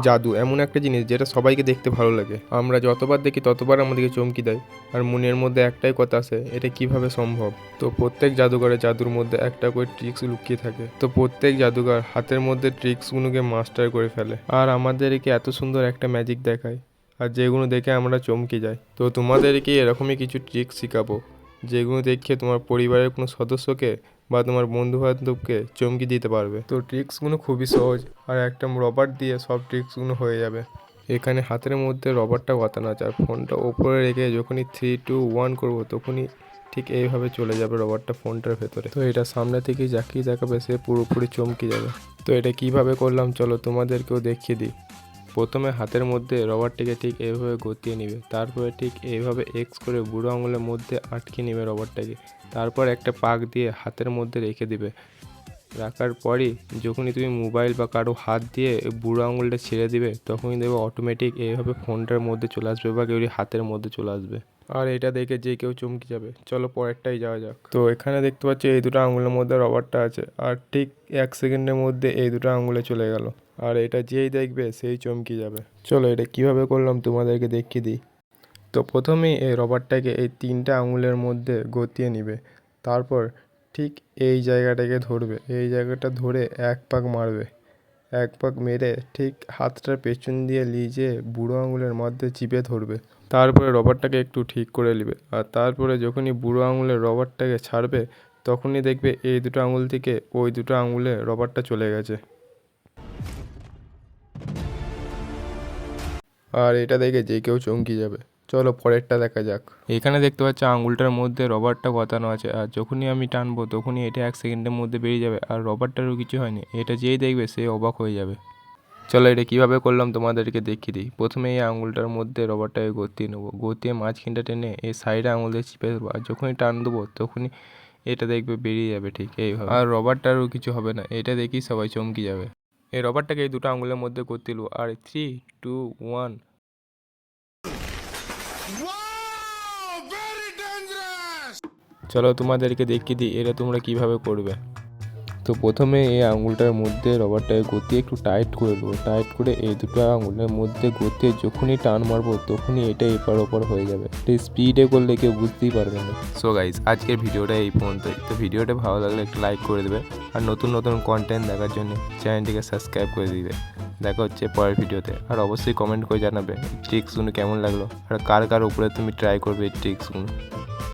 জাদু, এমন একটা জিনিস যেটা সবাইকে দেখতে ভালো লাগে। আমরা যতবার দেখি, ততবার আমাদেরকে চমকি দেয়। আর মনের মধ্যে একটাই কথা আসে এটা কীভাবে সম্ভব? তো প্রত্যেক জাদুঘরে জাদুর মধ্যে একটা করে ট্রিক্স লুকিয়ে থাকে। তো প্রত্যেক জাদুঘর হাতের মধ্যে ট্রিক্সগুলোকে মাস্টার করে ফেলে। আর আমাদেরকে এত সুন্দর একটা ম্যাজিক দেখায়। আর যেগুলো দেখে আমরা চমকে যাই। তো তোমাদেরকে এরকমই কিছু ট্রিক্স শেখাবো। যেগুলো দেখে তোমার পরিবারের কোনো সদস্যকে বা তোমার বন্ধু বান্ধবকে চমকে দিতে পারবে। তো ট্রিক্সগুলো খুবই সহজ। আর একটা রবার দিয়ে সব ট্রিক্সগুলো হয়ে যাবে। এখানে হাতের মধ্যে রবারটা গতানো আছে আর ফোনটা ওপরে রেখে যখনই থ্রি টু ওয়ান করব তখনই ঠিক এইভাবে চলে যাবে রবারটা ফোনটার ভেতরে। তো এটা সামনে থেকে যাকেই দেখাবে সে পুরোপুরি চমকে যাবে। তো এটা কীভাবে করলাম চলো তোমাদেরকেও দেখিয়ে দিই। প্রথমে হাতের মধ্যে রবারটিকে ঠিক এইভাবে গতিয়ে নিবে। তারপরে ঠিক এইভাবে এক্স করে বুড়ো আঙুলের মধ্যে আটকে নেবে রবারটাকে। তারপর একটা পাক দিয়ে হাতের মধ্যে রেখে দিবে। রাখার পরই যখনই তুমি মোবাইল বা কারও হাত দিয়ে বুড়ো আঙুলটা ছেড়ে দিবে, তখনই দেখবে অটোমেটিক এইভাবে ফোনটার মধ্যে চলে আসবে বা কেউ হাতের মধ্যে চলে আসবে। আর এটা দেখে যে কেউ চমকে যাবে। চলো পরেরটাই যাওয়া যাক। তো এখানে দেখতে পাচ্ছি এই দুটো আঙুলের মধ্যে রবারটা আছে। আর ঠিক এক সেকেন্ডের মধ্যে এই দুটো আঙুলে চলে গেল। আর এটা যেই দেখবে সেই চমকে যাবে। চলো এটা কীভাবে করলাম তোমাদেরকে দেখিয়ে দিই। তো প্রথমেই এই রবারটাকে এই তিনটা আঙুলের মধ্যে গতিয়ে নিবে। তারপর ঠিক এই জায়গাটাকে ধরবে। এই জায়গাটা ধরে এক পাক মারবে। এক পাক মেরে ঠিক হাতটার পেছন দিয়ে লিজে বুড়ো আঙুলের মধ্যে চিপে ধরবে। তারপরে রবারটাকে একটু ঠিক করে নেবে। আর তারপরে যখনই বুড়ো আঙুলের রবারটাকে ছাড়বে, তখনই দেখবে এই দুটো আঙুল থেকে ওই দুটো আঙুলে রবারটা চলে গেছে। আর এটা দেখে যে কেউ চমকে যাবে। চলো পরেরটা দেখা যাক। এখানে দেখতে পাচ্ছ আঙুলটার মধ্যে রবারটা গতানো আছে, আর যখনই আমি টানবো তখনই এটা এক সেকেন্ডের মধ্যে বেরিয়ে যাবে, আর রবারটারও কিছু হয়নি। এটা যেই দেখবে সে অবাক হয়ে যাবে। চলো এটা কীভাবে করলাম তোমাদেরকে দেখিয়ে দিই। প্রথমে এই আঙুলটার মধ্যে রবারটাকে গতিয়ে নেব। গতিয়ে মাঝখানটা টেনে এই সাইডে আঙুল দিয়ে চিপে দেবো আর যখনই টান দেবো তখনই এটা দেখবে বেরিয়ে যাবে ঠিক এইভাবে। আর রবারটারও কিছু হবে না, এটা দেখেই সবাই চমকে যাবে। এই রবারটাকে এই দুটো আঙুলের মধ্যে করতে দিল আর থ্রি টু ওয়ান চলো তোমাদেরকে দেখিয়ে দিই এটা তোমরা কীভাবে করবে। তো প্রথমে এই আঙুলটার মধ্যে রবারটাকে গতিয়ে একটু টাইট করে দেবো টাইট করে এই দুটো আঙুলের মধ্যে গতিয়ে যখনই টান মারবো, তখনই এটা এপার ওপর হয়ে যাবে। এটা স্পিডে করলে কেউ বুঝতেই পারবে না। সো গাইজ আজকের ভিডিওটা এই পর্যন্তই তো ভিডিওটা ভালো লাগলে একটু লাইক করে দেবে। আর নতুন নতুন কন্টেন্ট দেখার জন্য চ্যানেলটিকে সাবস্ক্রাইব করে দিবে। দেখা হচ্ছে পরের ভিডিওতে। আর অবশ্যই কমেন্ট করে জানাবে ট্রিক্সগুলো কেমন লাগল। আর কার কার উপরে তুমি ট্রাই করবে এই ট্রিক্সগুলো